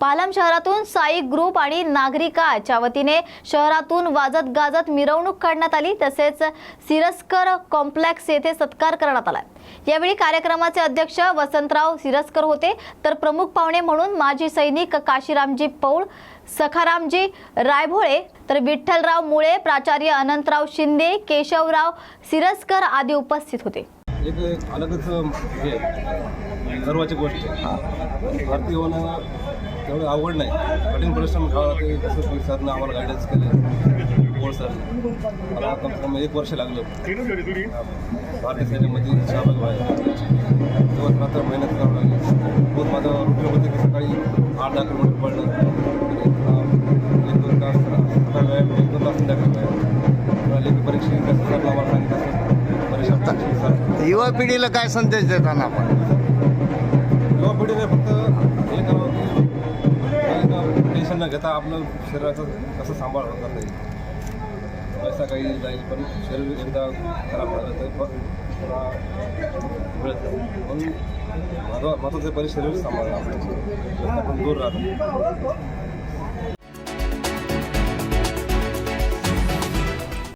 पालम शहरातून साई ग्रुप आणि नागरिकाच्या वतीने शहरातून वाजत गाजत मिरवणूक काढण्यात आली. तसेच सिरस्कर कॉम्प्लेक्स येथे सत्कार करण्यात आला. यावेळी कार्यक्रमाचे अध्यक्ष वसंतराव सिरस्कर होते. तर प्रमुख पाहुणे म्हणून माजी सैनिक काशीरामजी पौळ सखारामजी रायभोळे तर विठ्ठलराव मुळे प्राचार्य अनंतराव शिंदे केशवराव सिरस्कर आदी उपस्थित होते. एक अलगच हे आहे. गर्वाची गोष्ट आहे. भारतीय तेवढं अवघड नाही. कठीण परिश्रम घ्यावं लागते कसं की सरनं आम्हाला गायडन्स केलं बोल सर. मला कम से कम एक वर्ष लागलं. भारतीय सैन्यामध्ये सहभाग व्हायला. दिवस रात्र मेहनत करावं लागली. बहुत माझं रुटीन होते की सकाळी आठ दहा किलोमीटर पडलं. एक दोन तास सकाळ व्यायाम एक दोन तास संध्याकाळी व्यायाम लेखी परीक्षेत कसं आम्हाला सांगितलं परीक्षा युवा पिढीला काय संदेश देताना आपण? युवा पिढीने न घेता आपलं शरीराचं कसं सांभाळ करता येईल पैसा काही जाईल पण शरीर एकदा खराब झालं तर पण थोडा मिळत नाही. म्हणून महत्त्व महत्वाचं पहिले शरीर सांभाळणं. आपण दूर राहतो.